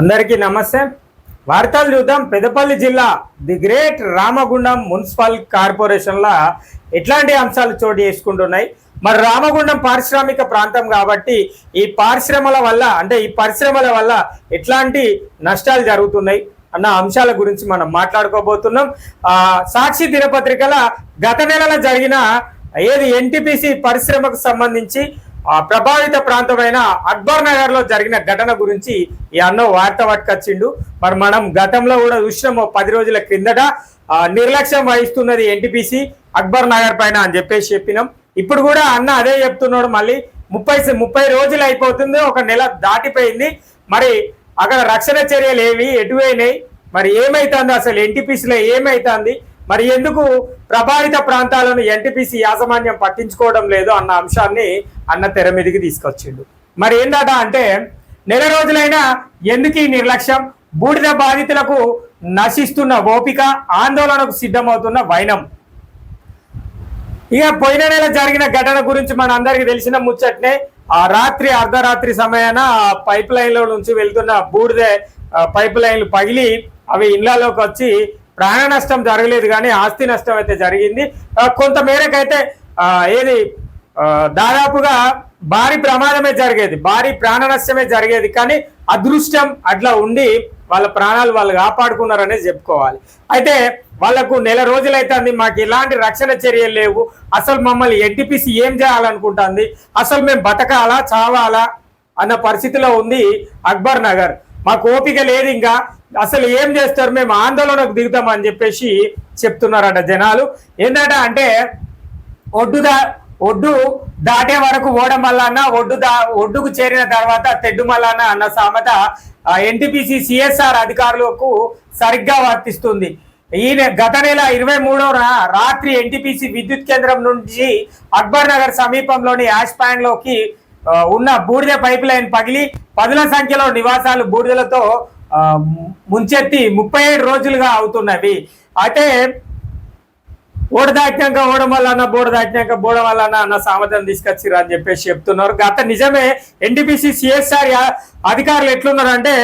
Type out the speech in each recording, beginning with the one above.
అందరికీ నమస్తే. వార్తలు చూద్దాం. పెదపల్లి జిల్లా ది గ్రేట్ రామగుండం మున్సిపల్ కార్పొరేషన్లో ఎట్లాంటి అంశాలు చోటు చేసుకుంటున్నాయి? మరి రామగుండం పారిశ్రామిక ప్రాంతం కాబట్టి ఈ పారిశ్రమల వల్ల అంటే ఈ పరిశ్రమల వల్ల ఎట్లాంటి నష్టాలు జరుగుతున్నాయి అన్న అంశాల గురించి మనం మాట్లాడుకోబోతున్నాం. సాక్షి దినపత్రికల గత నెలలో జరిగిన ఏది ఎన్టీపీసీ పరిశ్రమకు సంబంధించి ప్రభావిత ప్రాంతమైన అక్బర్ నగర్లో జరిగిన ఘటన గురించి ఈ అన్న వార్త పట్టుకొచ్చిండు. మరి మనం గతంలో కూడా చూసినాము పది రోజుల క్రిందట నిర్లక్ష్యం వహిస్తున్నది ఎన్టీపీసీ అక్బర్ నగర్ పైన అని చెప్పేసి చెప్పినాం. ఇప్పుడు కూడా అన్న అదే చెప్తున్నాడు మళ్ళీ ముప్పై ముప్పై రోజులు అయిపోతుంది ఒక నెల దాటిపోయింది. మరి అక్కడ రక్షణ చర్యలు ఏవి ఎటువైనాయి మరి ఏమైతుంది అసలు? ఎన్టీపీసీలో ఏమైతుంది? మరి ఎందుకు ప్రభావిత ప్రాంతాలను ఎన్టీపీసీ యాజమాన్యం పట్టించుకోవడం లేదు అన్న అంశాన్ని అన్న తెర మీదకి తీసుకొచ్చిండు. మరి ఏందట అంటే నెల రోజులైనా ఎందుకు ఈ నిర్లక్ష్యం? బూడిద బాధితులకు నశిస్తున్న ఓపిక ఆందోళనకు సిద్ధమవుతున్న వైనం. ఇక పోయిన నెల జరిగిన ఘటన గురించి మన అందరికి తెలిసిన ముచ్చట్నే ఆ రాత్రి అర్ధరాత్రి సమయాన పైప్ లైన్లో నుంచి వెళ్తున్న బూడిద పైప్ లైన్లు పగిలి అవి ఇళ్ళలోకి వచ్చి ప్రాణ నష్టం జరగలేదు కానీ ఆస్తి నష్టం అయితే జరిగింది. కొంత మేరకైతే ఏది దాదాపుగా భారీ ప్రమాదమే జరిగేది. భారీ ప్రాణ నష్టమే జరిగేది. కానీ అదృష్టం అట్లా ఉండి వాళ్ళ ప్రాణాలు వాళ్ళు కాపాడుకున్నారనేది చెప్పుకోవాలి. అయితే వాళ్ళకు నెల రోజులైతుంది. మాకు ఎలాంటి రక్షణ చర్యలు లేవు. అసలు మమ్మల్ని ఎన్టీపీసీ ఏం చేయాలనుకుంటుంది? అసలు మేము బతకాలా చావాలా అన్న పరిస్థితిలో ఉంది అక్బర్ నగర్. మాకు ఓపిక లేదు ఇంకా. అసలు ఏం చేస్తారు? మేము ఆందోళనకు దిగుతామని చెప్పేసి చెప్తున్నారట జనాలు. ఏంటంటే అంటే ఒడ్డు దా ఒడ్డు దాటే వరకు ఓడం మల్లన్న ఒడ్డు దా ఒడ్డుకు చేరిన తర్వాత తెడ్డు మల్లన్న అన్న సామెత ఎన్టీపీసీ సిఎస్ఆర్ అధికారులకు సరిగ్గా వర్తిస్తుంది. ఈయన గత నెల ఇరవై మూడవ రాత్రి ఎన్టీపీసీ విద్యుత్ కేంద్రం నుంచి అక్బర్ నగర్ సమీపంలోని యాష్లోకి ఉన్న బూడిద పైప్ లైన్ పగిలి పదుల సంఖ్యలో నివాసాలు బూడిదలతో ముంచెత్తి ముప్పై ఏడు రోజులుగా అవుతున్నవి. అయితే ఓడ దాటినాక ఓడం వల్ల అన్న బోడ దాటినాక బోడ వల్ల అన్న సామర్థ్యం తీసుకొచ్చిరా అని చెప్పేసి చెప్తున్నారు. గత నిజమే ఎన్టీపీసీ సిఎస్ఆర్ అధికారులు ఎట్లున్నారు అంటే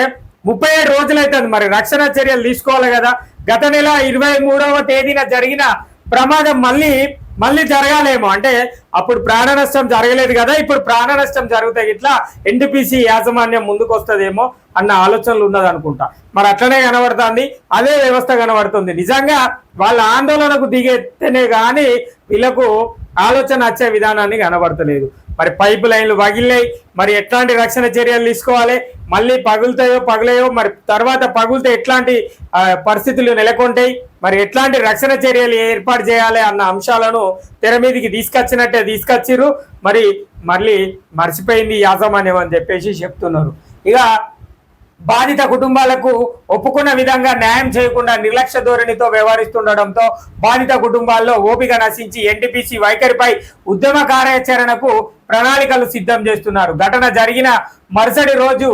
ముప్పై ఏడు రోజులు అవుతుంది మరి. రక్షణ చర్యలు తీసుకోవాలి కదా. గత నెల ఇరవై మూడవ తేదీన జరిగిన ప్రమాదం మళ్ళీ మళ్ళీ జరగాలేమో. అంటే అప్పుడు ప్రాణ నష్టం జరగలేదు కదా ఇప్పుడు ప్రాణ నష్టం జరుగుతాయి ఇట్లా ఎన్టీపీసీ యాజమాన్యం ముందుకు వస్తుందేమో అన్న ఆలోచనలు ఉన్నది అనుకుంటా మరి అట్లనే కనబడుతుంది అదే వ్యవస్థ కనబడుతుంది. నిజంగా వాళ్ళ ఆందోళనకు దిగేతేనే కానీ వీళ్ళకు ఆలోచన వచ్చే విధానాన్ని కనబడతలేదు. మరి పైప్ లైన్లు పగిలినాయి మరి ఎట్లాంటి రక్షణ చర్యలు తీసుకోవాలి? మళ్ళీ పగులుతాయో పగలేయో మరి తర్వాత పగులితే ఎట్లాంటి పరిస్థితులు నెలకొంటాయి? మరి ఎట్లాంటి రక్షణ చర్యలు ఏర్పాటు చేయాలి అన్న అంశాలను తెర మీదకి తీసుకొచ్చినట్టే తీసుకొచ్చిర్రు. మరి మళ్ళీ మర్చిపోయింది యాజమాన్యం అని చెప్పేసి చెప్తున్నారు. ఇక బాధిత కుటుంబాలకు ఒప్పుకున్న విధంగా న్యాయం చేయకుండా నిర్లక్ష్య ధోరణితో వ్యవహరిస్తుండటంతో బాధిత కుటుంబాల్లో ఓపిక నశించి ఎన్టీపీసీ వైఖరిపై ఉద్యమ కార్యాచరణకు ప్రణాళికలు సిద్ధం చేస్తున్నారు. ఘటన జరిగిన మరుసటి రోజు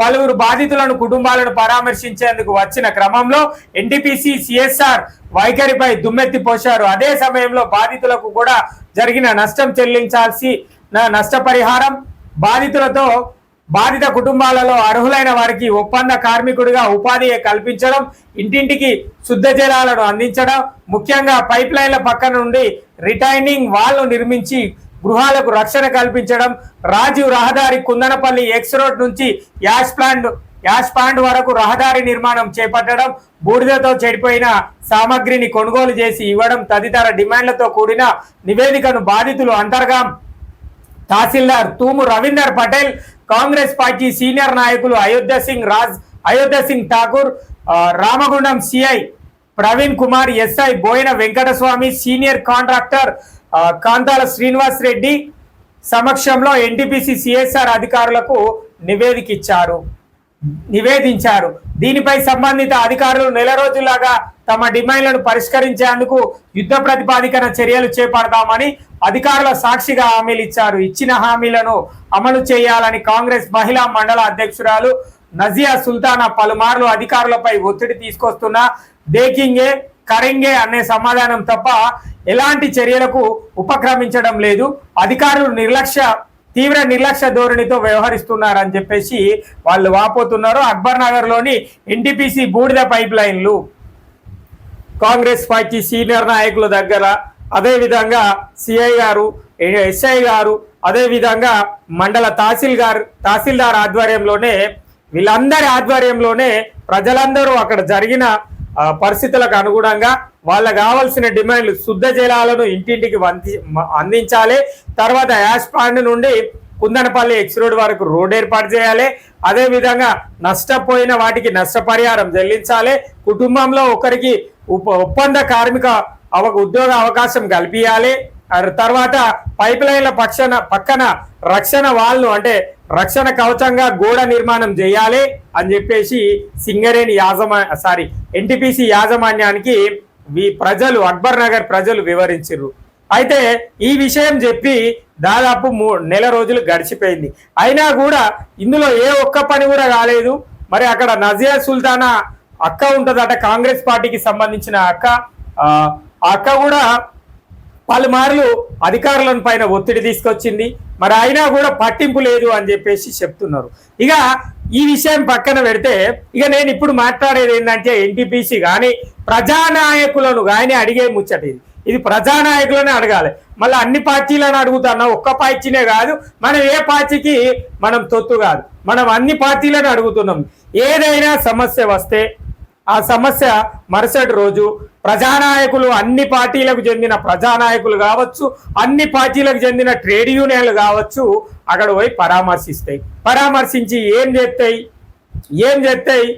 పలువురు బాధితులను కుటుంబాలను పరామర్శించేందుకు వచ్చిన క్రమంలో ఎన్టీపీసీ సిఎస్ఆర్ వైఖరిపై దుమ్మెత్తి పోశారు. అదే సమయంలో బాధితులకు కూడా జరిగిన నష్టం చెల్లించాల్సి నష్టపరిహారం బాధితులతో బాధిత కుటుంబాలలో అర్హులైన వారికి ఒప్పంద కార్మికుడిగా ఉపాధి కల్పించడం ఇంటింటికి శుద్ధ జలాలను అందించడం ముఖ్యంగా పైప్ లైన్ల పక్క నుండి రిటైనింగ్ వాల్ను నిర్మించి గృహాలకు రక్షణ కల్పించడం రాజీవ్ రహదారి కుందనపల్లి ఎక్స్ రోడ్ నుంచి యాష్ ప్లాంట్ యాష్ పాండ్ వరకు రహదారి నిర్మాణం చేపట్టడం బూడిదతో చెడిపోయిన సామగ్రిని కొనుగోలు చేసి ఇవ్వడం తదితర డిమాండ్లతో కూడిన నివేదికను బాధితులు అంతర్గా తహసీల్దార్ తూము రవీందర్ పటేల్ కాంగ్రెస్ పార్టీ సీనియర్ నాయకులు Ayodhya Singh Raj Ayodhya Singh Thakur Ramagundam CI Praveen Kumar SI Boina Venkataswamy senior contractor Kanthala Srinivas Reddy సమక్షంలో ఎన్టీపీసీ సిఎస్ఆర్ అధికారులకు నివేదిక ఇచ్చారు. నివేదించారు. దీనిపై సంబంధిత అధికారులు నెల రోజులాగా తమ డిమాండ్లను పరిష్కరించేందుకు యుద్ధ ప్రతిపాదికన చర్యలు చేపడతామని అధికారుల సాక్షిగా హామీలు ఇచ్చారు. ఇచ్చిన హామీలను అమలు చేయాలని కాంగ్రెస్ మహిళా మండల అధ్యక్షురాలు నజియా సుల్తానా పలుమార్లు అధికారులపై ఒత్తిడి తీసుకొస్తున్న దేకింగే కరింగే అనే సమాధానం తప్ప ఎలాంటి చర్యలకు ఉపక్రమించడం లేదు. అధికారులు నిర్లక్ష్య తీవ్ర నిర్లక్ష్య ధోరణితో వ్యవహరిస్తున్నారని చెప్పేసి వాళ్ళు వాపోతున్నారు. అక్బర్ నగర్లోని ఎన్టీపీసీ బూడిద పైప్ లైన్లు. కాంగ్రెస్ పార్టీ సీనియర్ నాయకుల దగ్గర అదేవిధంగా సిఐ గారు ఎస్ఐ గారు అదే విధంగా మండల తహసీల్దార్ తహసీల్దార్ ఆధ్వర్యంలోనే వీళ్ళందరి ఆధ్వర్యంలోనే ప్రజలందరూ అక్కడ జరిగిన పరిస్థితులకు అనుగుణంగా వాళ్ళకు కావాల్సిన డిమాండ్లు శుద్ధ జలాలను ఇంటింటికి మ- అందించాలి. తర్వాత యాష్ పాండ్ నుండి కుందనపల్లి ఎక్స్ రోడ్ వరకు రోడ్ ఏర్పాటు చేయాలి. అదేవిధంగా నష్టపోయిన వాటికి నష్టపరిహారం చెల్లించాలి. కుటుంబంలో ఒకరికి ఉప ఒప్పంద కార్మిక అవ ఉద్యోగ అవకాశం కల్పించాలి తర్వాత పైప్ లైన్ల పక్షన పక్కన రక్షణ వాల్ను అంటే రక్షణ కవచంగా గోడ నిర్మాణం చేయాలి అని చెప్పేసి సింగరేణి యాజమా సారీ ఎన్టీపీసీ యాజమాన్యానికి ఈ ప్రజలు అక్బర్ నగర్ ప్రజలు వివరించారు అయితే ఈ విషయం చెప్పి దాదాపు మూ నెల రోజులు గడిచిపోయింది. అయినా కూడా ఇందులో ఏ ఒక్క పని కూడా కాలేదు. మరి అక్కడ నజియా సుల్తానా అక్క ఉంటుందట కాంగ్రెస్ పార్టీకి సంబంధించిన అక్క. ఆ అక్క కూడా పలుమార్లు అధికారులను పైన ఒత్తిడి తీసుకొచ్చింది. మరి అయినా కూడా పట్టింపు లేదు అని చెప్పేసి చెప్తున్నారు. ఇక ఈ విషయం పక్కన పెడితే ఇక నేను ఇప్పుడు మాట్లాడేది ఏంటంటే ఎన్టీపీసీ కానీ ప్రజానాయకులను కానీ అడిగే ముచ్చట ఇది. ఇది ప్రజానాయకులను అడగాలి. మళ్ళీ అన్ని పార్టీలను అడుగుతున్నా ఒక్క పార్టీనే కాదు. మనం ఏ పార్టీకి మనం తొత్తు కాదు. మనం అన్ని పార్టీలను అడుగుతున్నాం. ఏదైనా సమస్య వస్తే ఆ సమస్య మరుసటి రోజు ప్రజానాయకులు అన్ని పార్టీలకు చెందిన ప్రజానాయకులు కావచ్చు అన్ని పార్టీలకు చెందిన ట్రేడ్ యూనియన్లు కావచ్చు అక్కడ పోయి పరామర్శిస్తాయి. పరామర్శించి ఏం చేస్తాయి? ఏం చేస్తాయి?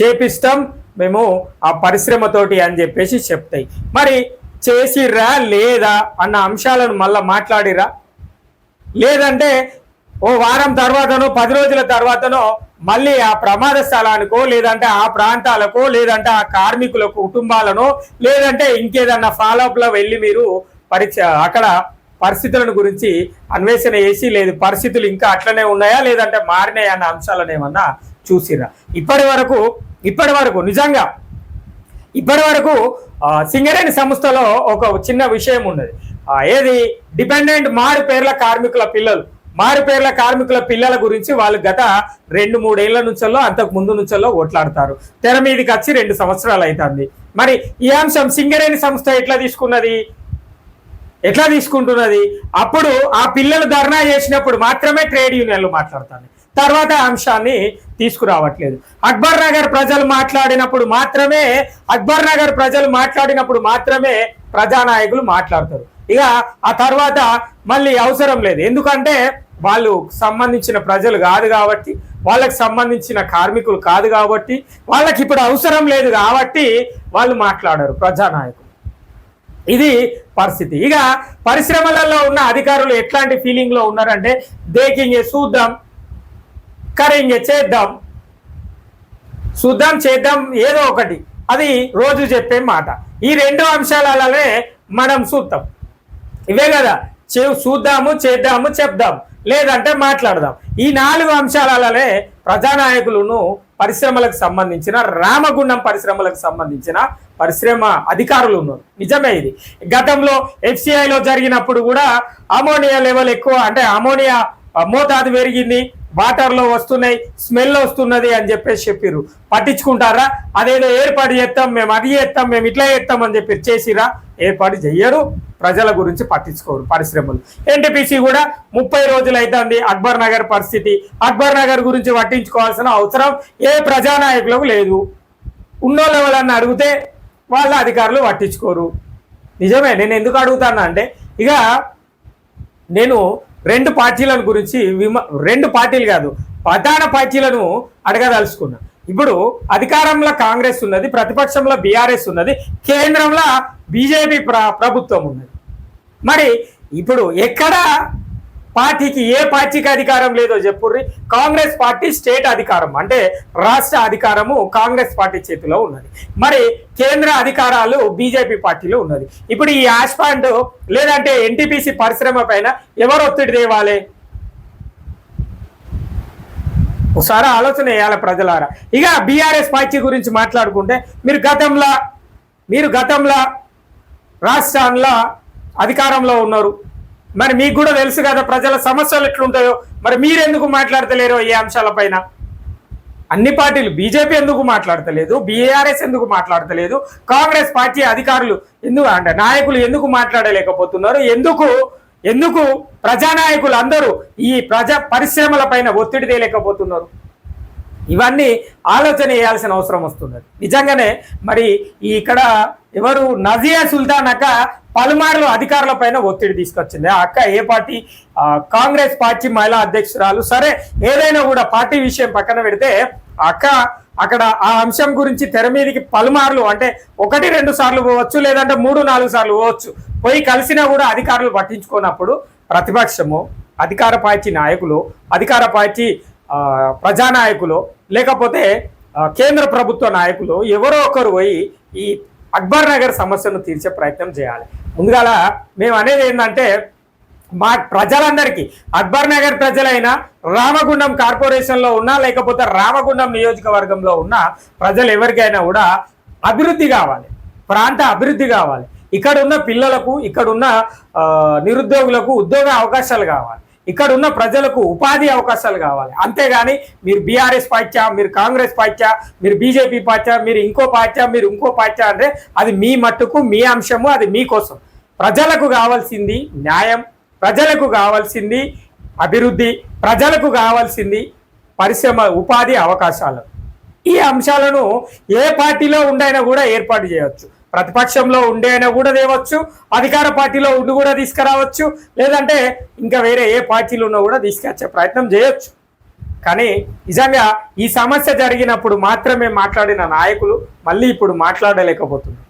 చేపిస్తాం మేము ఆ పరిశ్రమతోటి అని చెప్పేసి చెప్తాయి. మరి చేసిర్రా లేదా అన్న అంశాలను మళ్ళా మాట్లాడిరా? లేదంటే ఓ వారం తర్వాతనో పది రోజుల తర్వాతనో మళ్ళీ ఆ ప్రమాద స్థలానికో లేదంటే ఆ ప్రాంతాలకో లేదంటే ఆ కార్మికుల కుటుంబాలను లేదంటే ఇంకేదన్నా ఫాలోఅప్లో వెళ్ళి మీరు పరీక్ష అక్కడ పరిస్థితులను గురించి అన్వేషణ చేసి లేదు పరిస్థితులు ఇంకా అట్లనే ఉన్నాయా లేదంటే మారినాయా అన్న అంశాలను ఏమన్నా చూసిరా. ఇప్పటి వరకు ఇప్పటి వరకు నిజంగా ఇప్పటి వరకు సింగరేణి సంస్థలో ఒక చిన్న విషయం ఉన్నది. ఏది? డిపెండెంట్ మారు పేర్ల కార్మికుల పిల్లలు. మారుపేర్ల కార్మికుల పిల్లల గురించి వాళ్ళు గత రెండు మూడేళ్ళ నుంచల్లో అంతకు ముందు నుంచల్లో ఓట్లాడతారు. తెర మీదకి వచ్చి రెండు సంవత్సరాలు అవుతుంది మరి ఈ అంశం సింగరేణి సంస్థ ఎట్లా తీసుకున్నది? ఎట్లా తీసుకుంటున్నది? అప్పుడు ఆ పిల్లలు ధర్నా చేసినప్పుడు మాత్రమే ట్రేడ్ యూనియన్లు మాట్లాడతాను తర్వాత అంశాన్ని తీసుకురావట్లేదు. అక్బర్ నగర్ ప్రజలు మాట్లాడినప్పుడు మాత్రమే అక్బర్ నగర్ ప్రజలు మాట్లాడినప్పుడు మాత్రమే ప్రజానాయకులు మాట్లాడతారు. ఇక ఆ తర్వాత మళ్ళీ అవసరం లేదు. ఎందుకంటే వాళ్ళు సంబంధించిన ప్రజలు కాదు కాబట్టి వాళ్ళకి సంబంధించిన కార్మికులు కాదు కాబట్టి వాళ్ళకి ఇప్పుడు అవసరం లేదు కాబట్టి వాళ్ళు మాట్లాడరు ప్రజానాయకులు. ఇది పరిస్థితి. ఇక పరిశ్రమలలో ఉన్న అధికారులు ఎట్లాంటి ఫీలింగ్లో ఉన్నారంటే దేకింగే చూద్దాం కరింగ్ చేద్దాం చూద్దాం చేద్దాం ఏదో ఒకటి. అది రోజు చెప్పే మాట. ఈ రెండు అంశాలలోనే మనం చూద్దాం ఇవే కదా. చే- చూద్దాము చేద్దాము చెప్దాం. లేదంటే మాట్లాడదాం. ఈ నాలుగు అంశాలనే ప్రజానాయకులను పరిశ్రమలకు సంబంధించిన రామగుండం పరిశ్రమలకు సంబంధించిన పరిశ్రమ అధికారులు ఉన్నారు. నిజమే ఇది. గతంలో ఎఫ్సిఐలో జరిగినప్పుడు కూడా అమోనియా లెవెల్ ఎక్కువ అంటే అమోనియా మోతాదు పెరిగింది వాటర్లో వస్తున్నాయి స్మెల్ వస్తున్నది అని చెప్పేసి చెప్పిర్రు. పట్టించుకుంటారా? అదేదో ఏర్పాటు చేస్తాం మేము అది చేస్తాం మేము ఇట్లా చేస్తాం అని చెప్పి చేసిరా ఏర్పాటు చెయ్యరు. ప్రజల గురించి పట్టించుకోరు పరిశ్రమలు. ఎన్టీపీసీ కూడా ముప్పై రోజులు అవుతుంది అక్బర్ నగర్ పరిస్థితి. అక్బర్ నగర్ గురించి పట్టించుకోవాల్సిన అవసరం ఏ ప్రజానాయకులకు లేదు. ఉన్నోళ్ళు ఎవరన్నా అడిగితే వాళ్ళ అధికారులు పట్టించుకోరు. నిజమే నేను ఎందుకు అడుగుతాను అంటే ఇక నేను రెండు పార్టీలను గురించి విమ రెండు పార్టీలు కాదు ప్రధాన పార్టీలను అడగదలుచుకున్నా. ఇప్పుడు అధికారంలో కాంగ్రెస్ ఉన్నది ప్రతిపక్షంలో బీఆర్ఎస్ ఉన్నది కేంద్రంలో బీజేపీ ప్ర ప్రభుత్వం ఉన్నది. మరి ఇప్పుడు ఎక్కడ పార్టీకి ఏ పార్టీకి అధికారం లేదో చెప్పుర్రి? కాంగ్రెస్ పార్టీ స్టేట్ అధికారం అంటే రాష్ట్ర అధికారము కాంగ్రెస్ పార్టీ చేతిలో ఉన్నది. మరి కేంద్ర అధికారాలు బీజేపీ పార్టీలో ఉన్నది. ఇప్పుడు ఈ యాష్ పాయింట్ లేదంటే ఎన్టీపీసీ పరిశ్రమ పైన ఎవరు ఒత్తిడి తేవాలి? ఒకసారి ఆలోచన వేయాలి ప్రజలారా. ఇక బీఆర్ఎస్ పార్టీ గురించి మాట్లాడుకుంటే మీరు గతంలో మీరు గతంలో రాష్ట్రాల్లో అధికారంలో ఉన్నారు. మరి మీకు కూడా తెలుసు కదా ప్రజల సమస్యలు ఎట్లుంటాయో. మరి మీరెందుకు మాట్లాడతలేరు ఈ అంశాలపైన అన్ని పార్టీలు బీజేపీ ఎందుకు మాట్లాడతలేదు? బీఆర్ఎస్ ఎందుకు మాట్లాడతలేదు? కాంగ్రెస్ పార్టీ అధికారులు ఎందుకు అంటే నాయకులు ఎందుకు మాట్లాడలేకపోతున్నారు? ఎందుకు ఎందుకు ప్రజానాయకులు అందరూ ఈ ప్రజా పరిశ్రమల పైన ఒత్తిడి తేలేకపోతున్నారు? ఇవన్నీ ఆలోచన చేయాల్సిన అవసరం వస్తున్నది. నిజంగానే మరి ఇక్కడ ఎవరు నజియా సుల్తాన్ అక్క పలుమార్లు అధికారుల పైన ఒత్తిడి తీసుకొచ్చింది. ఆ అక్క ఏ పార్టీ? కాంగ్రెస్ పార్టీ మహిళా అధ్యక్షురాలు. సరే ఏదైనా కూడా పార్టీ విషయం పక్కన పెడితే అక్క అక్కడ ఆ అంశం గురించి తెర మీదకి పలుమార్లు అంటే ఒకటి రెండు సార్లు పోవచ్చు లేదంటే మూడు నాలుగు సార్లు పోవచ్చు. పోయి కలిసినా కూడా అధికారులు పట్టించుకున్నప్పుడు ప్రతిపక్షము అధికార పార్టీ నాయకులు అధికార పార్టీ ప్రజానాయకులు లేకపోతే కేంద్ర ప్రభుత్వ నాయకులు ఎవరో ఒకరు పోయి ఈ అక్బర్ నగర్ సమస్యను తీర్చే ప్రయత్నం చేయాలి. ముందుగాల మేము అనేది ఏంటంటే మా ప్రజలందరికీ అక్బర్ నగర్ ప్రజలైనా రామగుండం కార్పొరేషన్లో ఉన్నా లేకపోతే రామగుండం నియోజకవర్గంలో ఉన్న ప్రజలు ఎవరికైనా కూడా అభివృద్ధి కావాలి. ప్రాంత అభివృద్ధి కావాలి. ఇక్కడ ఉన్న పిల్లలకు ఇక్కడ ఉన్న నిరుద్యోగులకు ఉద్యోగ అవకాశాలు కావాలి. ఇక్కడ ఉన్న ప్రజలకు ఉపాధి అవకాశాలు కావాలి. అంతేగాని మీరు బీఆర్ఎస్ పార్టీ మీరు కాంగ్రెస్ పార్టీ మీరు బీజేపీ పార్టీ మీరు ఇంకో పార్టీ మీరు ఇంకో పార్టీ అంటే అది మీ మట్టుకు మీ అంశము అది మీకోసం. ప్రజలకు కావాల్సింది న్యాయం ప్రజలకు కావాల్సింది అభివృద్ధి ప్రజలకు కావాల్సింది పరిశ్రమ ఉపాధి అవకాశాలు. ఈ అంశాలను ఏ పార్టీలో ఉండైనా కూడా ఏర్పాటు చేయవచ్చు. ప్రతిపక్షంలో ఉండే అయినా కూడా తేవచ్చు అధికార పార్టీలో ఉండి కూడా తీసుకురావచ్చు లేదంటే ఇంకా వేరే ఏ పార్టీలు ఉన్నా కూడా తీసుకొచ్చే ప్రయత్నం చేయొచ్చు. కానీ నిజంగా ఈ సమస్య జరిగినప్పుడు మాత్రమే మాట్లాడిన నాయకులు మళ్ళీ ఇప్పుడు మాట్లాడలేకపోతున్నారు.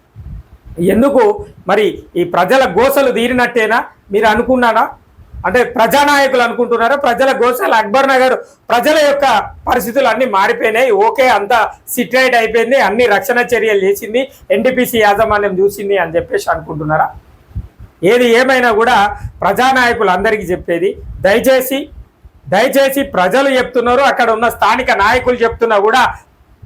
ఎందుకు? మరి ఈ ప్రజల గోసలు తీరినట్టేనా? మీరు అనుకున్నారా? అంటే ప్రజానాయకులు అనుకుంటున్నారా? ప్రజల గోసాలు? అక్బర్ నగర్ ప్రజల యొక్క పరిస్థితులు అన్ని మారిపోయినాయి. ఓకే అంతా సిట్రైట్ అయిపోయింది. అన్ని రక్షణ చర్యలు చేసింది. ఎన్టీపీసీ యాజమాన్యం చూసింది అని చెప్పేసి అనుకుంటున్నారా? ఏది ఏమైనా కూడా ప్రజానాయకులు అందరికీ చెప్పేది. దయచేసి దయచేసి ప్రజలు చెప్తున్నారు. అక్కడ ఉన్న స్థానిక నాయకులు చెప్తున్నా కూడా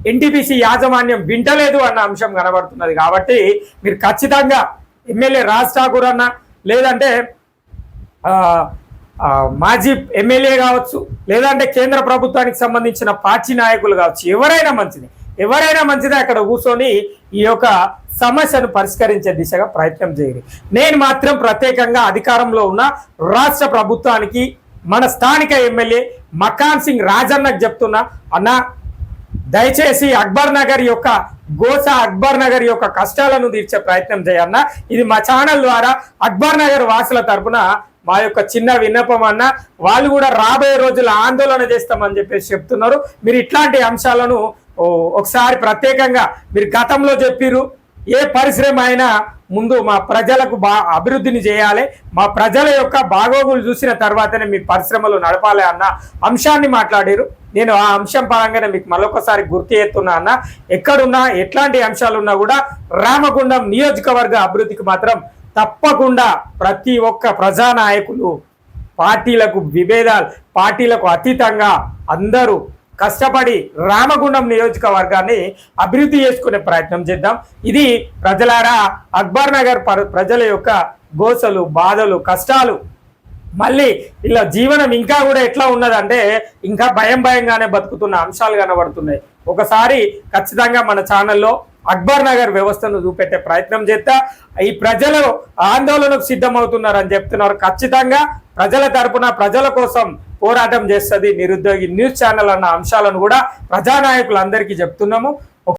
ఎన్టీపీసీ యాజమాన్యం వింటలేదు అన్న అంశం కనబడుతున్నది కాబట్టి మీరు ఖచ్చితంగా ఎమ్మెల్యే రాజ్ ఠాకూర్ అన్న లేదంటే మాజీ ఎమ్మెల్యే కావచ్చు లేదంటే కేంద్ర ప్రభుత్వానికి సంబంధించిన పార్టీ నాయకులు కావచ్చు ఎవరైనా మంచిది ఎవరైనా మంచిదే అక్కడ కూర్చొని ఈ యొక్క సమస్యను పరిష్కరించే దిశగా ప్రయత్నం చేయాలి నేను మాత్రం ప్రత్యేకంగా అధికారంలో ఉన్న రాష్ట్ర ప్రభుత్వానికి మన స్థానిక ఎమ్మెల్యే మకాన్ సింగ్ రాజన్నకు చెప్తున్నా అన్న దయచేసి అక్బర్ నగర్ యొక్క గోస అక్బర్ నగర్ యొక్క కష్టాలను తీర్చే ప్రయత్నం చేయన్న. ఇది మా ఛానల్ ద్వారా అక్బర్ నగర్ వాసుల తరపున మా యొక్క చిన్న విన్నపం అన్న. వాళ్ళు కూడా రాబోయే రోజులు ఆందోళన చేస్తామని చెప్పేసి చెప్తున్నారు. మీరు ఇట్లాంటి అంశాలను ఒకసారి ప్రత్యేకంగా మీరు గతంలో చెప్పిరు ఏ పరిశ్రమ అయినా ముందు మా ప్రజలకు బా అభివృద్ధిని చేయాలి. మా ప్రజల యొక్క బాగోగులు చూసిన తర్వాతనే మీ పరిశ్రమలు నడపాలి అన్న అంశాన్ని మాట్లాడారు. నేను ఆ అంశం పరంగానే మీకు మరొకసారి గుర్తు చేస్తున్నా అన్న. ఎక్కడున్నా ఎట్లాంటి అంశాలు ఉన్నా కూడా రామగుండం నియోజకవర్గ అభివృద్ధికి మాత్రం తప్పకుండా ప్రతి ఒక్క ప్రజానాయకులు పార్టీలకు విభేదాలు పార్టీలకు అతీతంగా అందరూ కష్టపడి రామగుండం నియోజకవర్గాన్ని అభివృద్ధి చేసుకునే ప్రయత్నం చేద్దాం. ఇది ప్రజలారా అక్బర్ నగర్ పర- ప్రజల యొక్క గోసలు బాధలు కష్టాలు. మళ్ళీ ఇలా జీవనం ఇంకా కూడా ఎట్లా ఉన్నదంటే ఇంకా భయం భయంగానే బతుకుతున్న అంశాలు కనబడుతున్నాయి. ఒకసారి ఖచ్చితంగా మన ఛానల్లో అక్బర్ నగర్ వ్యవస్థను చూపెట్టే ప్రయత్నం చేస్తా ఈ ప్రజలు ఆందోళనకు సిద్ధమవుతున్నారని చెప్తున్నారు. ఖచ్చితంగా ప్రజల తరపున ప్రజల కోసం పోరాటం చేస్తుంది నిరుద్యోగి న్యూస్ ఛానల్ అన్న అంశాలను కూడా ప్రజానాయకులందరికీ చెప్తున్నాము.